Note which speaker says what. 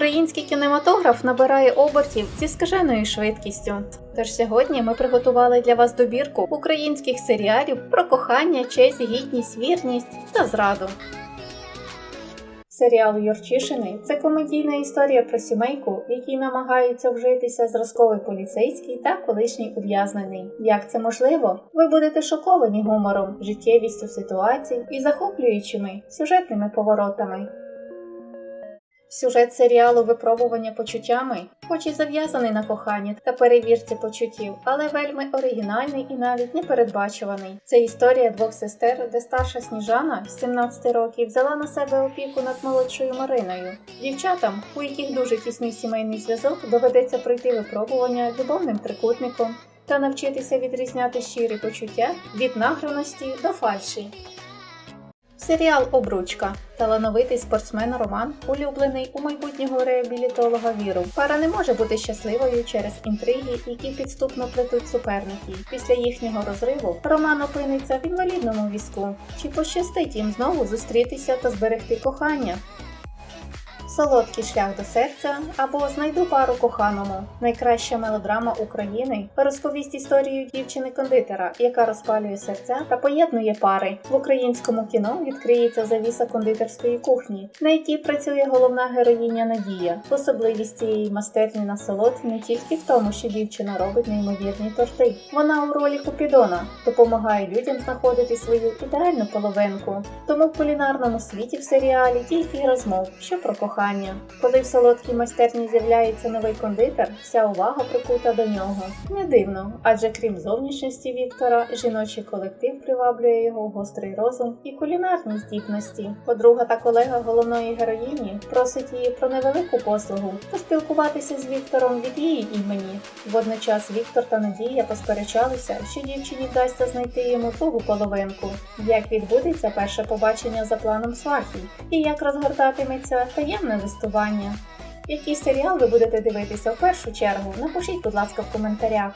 Speaker 1: Український кінематограф набирає обертів зі скаженою швидкістю. Тож сьогодні ми приготували для вас добірку українських серіалів про кохання, честь, гідність, вірність та зраду. Серіал Юрчишини це комедійна історія про сімейку, в якій намагаються вжитися зразковий поліцейський та колишній ув'язнений. Як це можливо? Ви будете шоковані гумором, життєвістю ситуацій і захоплюючими сюжетними поворотами. Сюжет серіалу Випробування почуттями, хоч і зав'язаний на коханні та перевірці почуттів, але вельми оригінальний і навіть непередбачуваний. Це історія двох сестер, де старша Сніжана з 17 років взяла на себе опіку над молодшою Мариною. Дівчатам, у яких дуже тісний сімейний зв'язок, доведеться пройти випробування любовним трикутником та навчитися відрізняти щирі почуття від награності до фальші. Серіал Обручка. Талановитий спортсмен Роман, улюблений у майбутнього реабілітолога Віру. Пара не може бути щасливою через інтриги, які підступно плетуть суперники. Після їхнього розриву Роман опиниться в інвалідному візку. Чи пощастить їм знову зустрітися та зберегти кохання? Солодкий шлях до серця або знайду пару коханому. Найкраща мелодрама України розповість історію дівчини-кондитера, яка розпалює серця та поєднує пари. В українському кіно відкриється завіса кондитерської кухні, на якій працює головна героїня Надія. Особливість цієї майстерні на солод не тільки в тому, що дівчина робить неймовірні торти. Вона у ролі Купідона допомагає людям знаходити свою ідеальну половинку. Тому в кулінарному світі в серіалі тільки розмов, що про кохання. Коли в солодкій майстерні з'являється новий кондитер, вся увага прикута до нього. Не дивно, адже крім зовнішності Віктора, жіночий колектив приваблює його гострий розум і кулінарні здібності. Подруга та колега головної героїні просить її про невелику послугу поспілкуватися з Віктором від її імені. Водночас Віктор та Надія посперечалися, що дівчині вдасться знайти йому другу половинку. Як відбудеться перше побачення за планом свахи, і як розгортатиметься таємне листування. Який серіал ви будете дивитися в першу чергу? Напишіть, будь ласка, в коментарях.